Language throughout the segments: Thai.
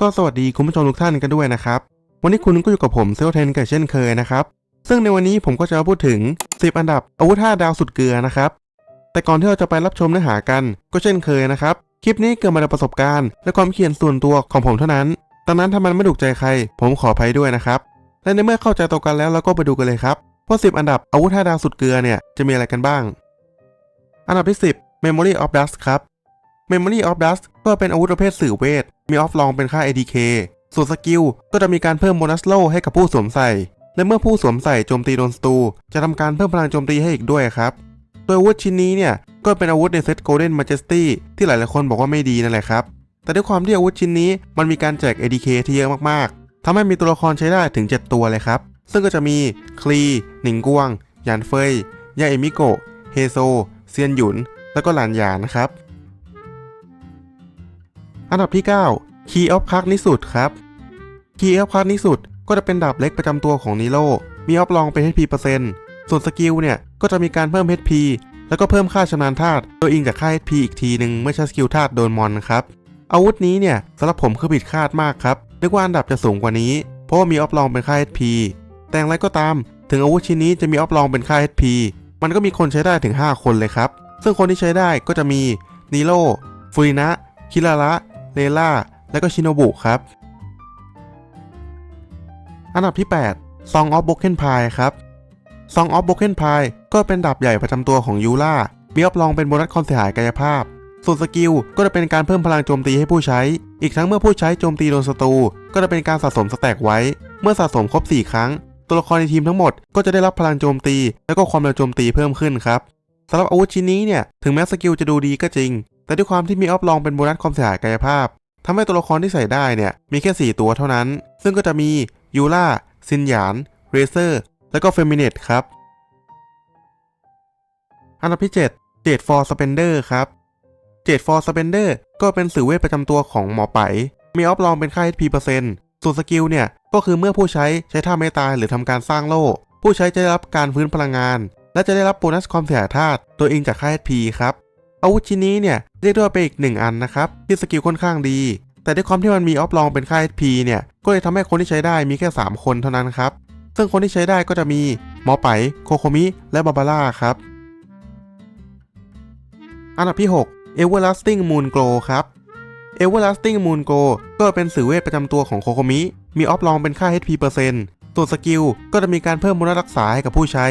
ก็สวัสดีคุณผู้ชมทุกท่านกันด้วยนะครับ วันนี้คุณก็อยู่กับผมเซลเทนกันเช่นเคยนะครับ ซึ่งในวันนี้ผมก็จะมาพูดถึง 10 อันดับอาวุธ5ดาวสุดเกลือนะครับ แต่ก่อนที่เราจะไปรับชมเนื้อหากันก็เช่นเคยนะครับ คลิปนี้เกิดมาจากประสบการณ์ และความเขียนส่วนตัวของผมเท่านั้นดังนั้นถ้ามันไม่ถูกใจใคร ผมขออภัยด้วยนะครับ และในเมื่อเข้าใจตรงกันแล้วเราก็ไปดูกันเลยครับว่า10 อันดับอาวุธ5ดาวสุดเกลือเนี่ยจะมีอะไรกันบ้าง อันดับที่ 10 Memory of Dust ครับ Memory of Dust ก็เป็นอาวุธประเภทสื่อเวท มีออฟลองเป็นค่า ADK ส่วนสกิลก็จะมีการเพิ่มโบนัสโลให้กับผู้สวมใส่ และเมื่อผู้สวมใส่โจมตีโดนศัตรูจะทำการเพิ่มพลังโจมตีให้อีกด้วยครับโดยอาวุธชิ้นนี้เนี่ย ก็เป็นอาวุธในเซต Golden Majesty ที่หลายๆคนบอกว่าไม่ดีนั่นแหละครับ แต่ด้วยความที่อาวุธชิ้นนี้มันมีการแจก ADK ที่เยอะมากๆทำให้มีตัวละครใช้ได้ถึง 7 ตัวเลยครับ ซึ่งก็จะมีคลีหนิงกวงยานเฟยยาเอมิโกะเฮโซ เซียนหยุน แล้วก็หลานหยานนะครับ อันดับที่ 9 Key of คักนิสุดครับ Key of คักนิสุดก็จะเป็นดาบเล็กประจำตัวของนิโลมีออฟลองเป็น HP เปอร์เซ็นต์ส่วนสกิลเนี่ยก็จะมีการเพิ่ม HP แล้วก็เพิ่มค่าชำนาญธาตุโดยอิงจากค่า HP อีกทีหนึ่งเมื่อใช้สกิลธาตุโดนมอนครับ อาวุธนี้เนี่ยสำหรับผมคือผิดคาดมากครับนึกว่าอันดับจะสูงกว่านี้ เพราะว่ามีออฟลองเป็นค่า HP แต่อย่างไรก็ตาม ถึงอาวุธชิ้นนี้จะมีออฟลองเป็นค่า HP มันก็มีคนใช้ได้ถึง 5 คนเลยครับ ซึ่งคนที่ใช้ได้ก็จะมีนิโลฟูรินะ คิราระ เลล่า และก็ชิโนบุครับ อันดับที่ 8 Song of Broken Pie ครับ Song of Broken Pie ก็เป็นดาบใหญ่ประจำตัวของยูล่ามีออฟลองเป็นโบนัสความเสียหายกายภาพ ส่วนสกิลก็จะเป็นการเพิ่มพลังโจมตีให้ผู้ใช้ อีกทั้งเมื่อผู้ใช้โจมตีโดนศัตรูก็จะเป็นการสะสมสแต็กไว้ เมื่อสะสมครบ 4 ครั้ง ตัวละครในทีมทั้งหมดก็จะได้รับพลังโจมตี และก็ความเร็วโจมตีเพิ่มขึ้นครับสำหรับอาวุธชิ้นนี้เนี่ย ถึงแม้สกิลจะดูดีก็จริง แต่ด้วยความที่มีออฟลองเป็นโบนัสความเสียหายกายภาพทำให้ตัวละครที่ใส่ได้เนี่ยมีแค่ 4 ตัวเท่านั้น ซึ่งก็จะมียูล่าซินหยานเรเซอร์และก็เฟมิเนตครับ อันดับที่7เจดฟอร์สเปนเดอร์ครับเจดฟอร์สเปนเดอร์ก็เป็นสื่อเวทประจำตัวของหมอไป มีออฟลองเป็นค่า HP เปอร์เซ็นต์ส่วนสกิลเนี่ย ก็คือเมื่อผู้ใช้ใช้ท่าไม่ตายหรือทำการสร้างโล่ ผู้ใช้จะได้รับการฟื้นพลังงาน และจะได้รับโบนัสความเสียหายธาตุโดยอิงจากค่า HP ครับ อาวุธชิ้นนี้เนี่ยเรียกได้ว่าเป็นอีกหนึ่งอันนะครับที่สกิลค่อนข้างดี แต่ด้วยความที่มันมีออฟลองเป็นค่า HP เนี่ยก็เลยทำให้คนที่ใช้ได้มีแค่ 3 คนเท่านั้นครับซึ่งคนที่ใช้ได้ก็จะมีหมอไปโคโคมิ และบาบาร่าครับ อันดับที่ 6 Everlasting Moon Glow ครับ Everlasting Moon Glow ก็เป็นสื่อเวทประจำตัวของโคโคมิ มีออฟลองเป็นค่า HP เปอร์เซ็นต์ส่วนสกิลก็จะมีการเพิ่มมูลรักษาให้กับผู้ใช้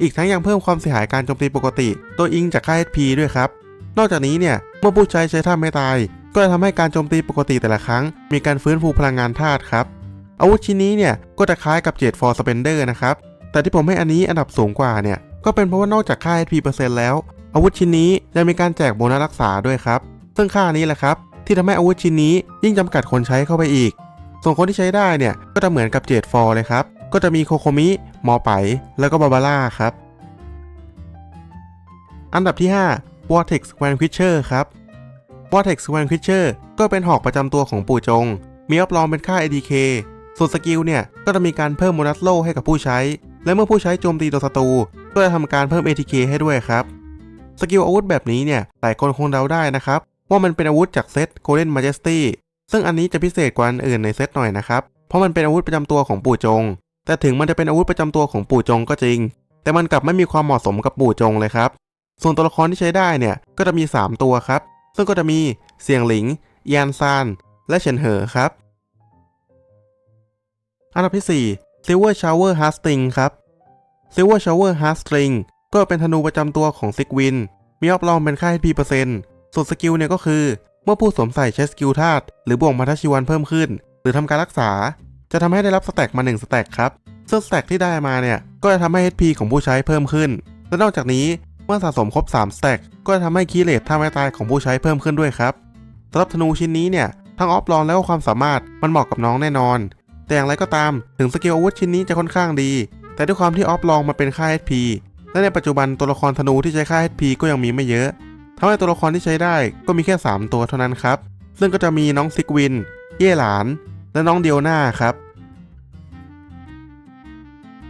อีกทั้งยังเพิ่มความเสียหายการโจมตีปกติโดยอิงจากค่า HP ด้วยครับ นอกจากนี้เนี่ยเมื่อผู้ใช้ใช้ท่าไม่ตาย ก็จะทำให้การโจมตีปกติแต่ละครั้ง มีการฟื้นฟูพลังงานธาตุครับอาวุธชิ้นนี้เนี่ยก็จะคล้ายกับเจดฟอร์สเปนเดอร์นะครับแต่ที่ผมให้อันนี้อันดับสูงกว่าเนี่ยก็เป็นเพราะว่านอกจากค่า HP เปอร์เซ็นต์แล้ว อาวุธชิ้นนี้ยังมีการแจกโบนัสรักษาด้วยครับ ซึ่งค่านี้แหละครับ ที่ทำให้อาวุธชิ้นนี้ยิ่งจำกัดคนใช้เข้าไปอีก ส่วนคนที่ใช้ได้เนี่ยก็จะเหมือนกับเจดฟอร์เลยครับ ก็จะมีโคโคมิ มอไปแล้วก็บาบาร่าครับ อันดับที่ 5 Vortex Vanquisher ครับ Vortex Vanquisher ก็เป็นหอกประจำตัวของปู่จง มีออฟลองเป็นค่า ADK ส่วนสกิลเนี่ย ก็จะมีการเพิ่มโบนัสโลให้กับผู้ใช้ และเมื่อผู้ใช้โจมตีโดนศัตรูก็จะทำการเพิ่ม ATK ให้ด้วยครับ สกิลอาวุธแบบนี้เนี่ย หลายคนคงเดาได้นะครับ ว่ามันเป็นอาวุธจากเซต Golden Majesty ซึ่งอันนี้จะพิเศษกว่าอันอื่นในเซตหน่อยนะครับ เพราะมันเป็นอาวุธประจำตัวของปู่จง แต่ถึงมันจะเป็นอาวุธประจำตัวของปู่จงก็จริง แต่มันกลับไม่มีความเหมาะสมกับปู่จงเลยครับ ส่วนตัวละครที่ใช้ได้เนี่ยก็จะมี 3 ตัวครับ ซึ่งก็จะมีเสียงหลิง ยานซาน และเฉินเหอครับ อันดับที่ 4 Silver Shower h a r s t r i n g ครับ Silver Shower h a r s t r i n g ก็เป็นธนูประจำตัวของซิกวิน มีออฟลองเป็นค่า HP เปอร์เซ็นต์ส่วนสกิลเนี่ยก็คือ เมื่อผู้สวมใส่ใช้สกิลธาตุหรือบ่วกมาทัชีวันเพิ่มขึ้น หรือทำการรักษา จะทำให้ได้รับสแต็กมา1สแต็กครับซึ่งสแต็กที่ได้มาเนี่ยก็จะทำให้ HP ของผู้ใช้เพิ่มขึ้นและนอกจากนี้ เมื่อสะสมครบ3สแต็กก็จะทำให้คีย์เลทท่าไม้ตายของผู้ใช้เพิ่มขึ้นด้วยครับสำหรับธนูชิ้นนี้เนี่ยทั้งออฟลองแล้วก็ความสามารถมันเหมาะกับน้องแน่นอน แต่อย่างไรก็ตามถึงสกิลอาวุธชิ้นนี้จะค่อนข้างดี แต่ด้วยความที่ออฟลองมันเป็นค่า HP และในปัจจุบันตัวละครธนูที่ใช้ค่า HP ก็ยังมีไม่เยอะทำให้ตัวละครที่ใช้ได้ก็มีแค่ 3 ตัวเท่านั้นครับ ซึ่งก็จะมีน้องซิกวิน เย่หลาน และน้องเดียวนาครับ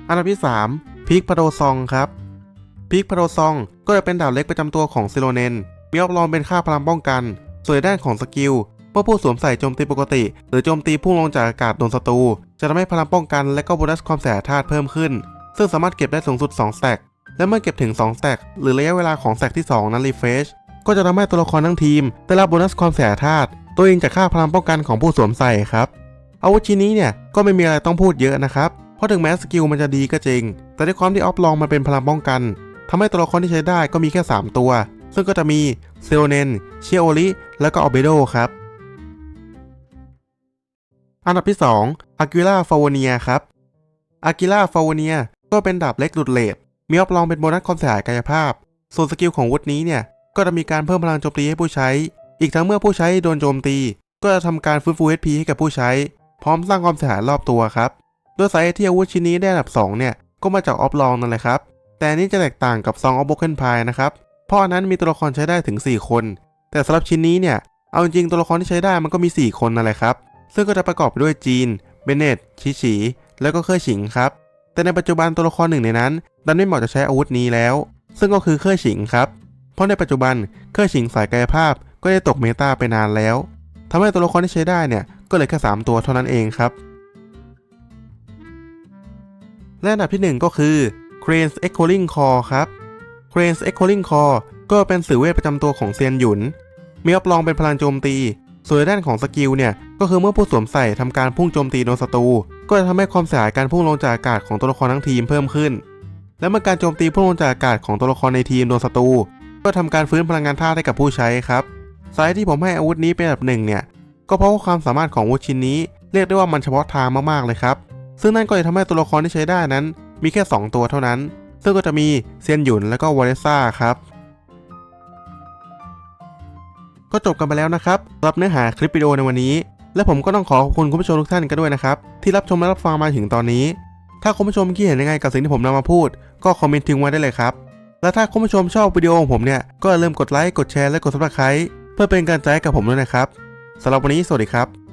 อันดับที่ 3พิกพาโดซองครับ พิกพาโดซองก็จะเป็นดาบเล็กประจำตัวของซิโลเนน มีออฟลองเป็นค่าพลังป้องกัน ส่วนในด้านของสกิลเมื่อผู้สวมใส่โจมตีปกติ หรือโจมตีพุ่งลงจากอากาศโดนศัตรู จะทำให้พลังป้องกันและก็โบนัสความแสบธาตุเพิ่มขึ้น ซึ่งสามารถเก็บได้สูงสุด2สแต็กและเมื่อเก็บถึง2สแต็กหรือระยะเวลาของสแต็กที่ 2 นั้นรีเฟชก็จะทำให้ตัวละครทั้งทีมได้รับโบนัสความแสบธาตุตัวเองจากค่าพลังป้องกันของผู้สวมใส่ครับอาวุธชิ้นนี้เนี่ยก็ไม่มีอะไรต้องพูดเยอะนะครับเพราะถึงแม้สกิลมันจะดีก็จริง แต่ด้วยความที่ออฟลองมันเป็นพลังป้องกัน ทำให้ตัวละครที่ใช้ได้ก็มีแค่ 3 ตัว ซึ่งก็จะมีเซโอเนนเชียโอริและก็ออเบโดครับ อันดับที่2 a g u i l a f a v o n i a ครับ a g u i l a f a v o n i a ก็เป็นดาบเล็กหลุดเลดมีออฟลองเป็นโบนัสความเสียหายกายภาพ ส่วนสกิลของวุธนี้เนี่ย ก็จะมีการเพิ่มพลังโจมตีให้ผู้ใช้ อีกทั้งเมื่อผู้ใช้โดนโจมตี ก็จะทำการฟื้นฟู HP ให้กับผู้ใช้ พร้อมสร้างความเสียหายรอบตัวครับ โดยสาเหตุที่อาวุธชิ้นนี้ได้อันดับ 2 เนี่ย ก็มาจากออฟลองนั่นแหละครับ แต่นี้จะแตกต่างกับซองออฟโบเกนพายนะครับ เพราะนั้นมีตัวละครใช้ได้ถึง 4 คน แต่สำหรับชิ้นนี้เนี่ย เอาจริงตัวละครที่ใช้ได้มันก็มี 4 คนนั่นแหละครับ ซึ่งก็จะประกอบไปด้วยจีน เบเนตชิฉีแล้วก็เคอร์ฉิงครับ แต่ในปัจจุบันตัวละครหนึ่งในนั้น ดันไม่เหมาะจะใช้อาวุธนี้แล้ว ซึ่งก็คือเคอร์ฉิงครับ เพราะในปัจจุบันเคอร์ฉิงสายกายภาพก็ได้ตกเมตาไปนานแล้วทำให้ตัวละครที่ใช้ได้เนี่ย ก็เหลือแค่3ตัวเท่านั้นเองครับและอันดับที่ 1 ก็คือ Crane's Echoing Core ครับ Crane's Echoing Core ก็เป็นสื่อเวทประจำตัวของเซียนหยุน มีอัพลองเป็นพลังโจมตี ส่วนด้านของสกิลเนี่ย ก็คือเมื่อผู้สวมใส่ทำการพุ่งโจมตีโดนศัตรู ก็จะทำให้ความเสียหายการพุ่งลงจากอากาศของตัวละครทั้งทีมเพิ่มขึ้น และเมื่อการโจมตีพุ่งลงจากอากาศของตัวละครในทีมโดนศัตรู ก็ทำการฟื้นพลังงานธาตุให้กับผู้ใช้ครับ สาเหตุที่ผมให้อาวุธนี้เป็นอันดับหนึ่งเนี่ย ก็เพราะว่าความสามารถของอาวุธชิ้นนี้ เรียกได้ว่ามันเฉพาะทางมากๆเลยครับ ซึ่งนั่นก็จะทำให้ตัวละครที่ใช้ได้นั้น มีแค่ 2 ตัวเท่านั้น ซึ่งก็จะมีเซียนหยุนและก็วอลเลซ่าครับก็จบกันไปแล้วนะครับสำหรับเนื้อหาคลิปวิดีโอในวันนี้ และผมก็ต้องขอขอบคุณคุณผู้ชมทุกท่านกันด้วยนะครับ ที่รับชมและรับฟังมาถึงตอนนี้ ถ้าคุณผู้ชมคิดเห็นยังไงกับสิ่งที่ผมนำมาพูด ก็คอมเมนต์ทิ้งไว้ได้เลยครับ และถ้าคุณผู้ชมชอบวิดีโอของผมเนี่ย ก็อย่าลืมกดไลค์ กดแชร์ และกด subscribe เพื่อเป็นกำลังใจกับผมด้วยนะครับสำหรับวันนี้สวัสดีครับ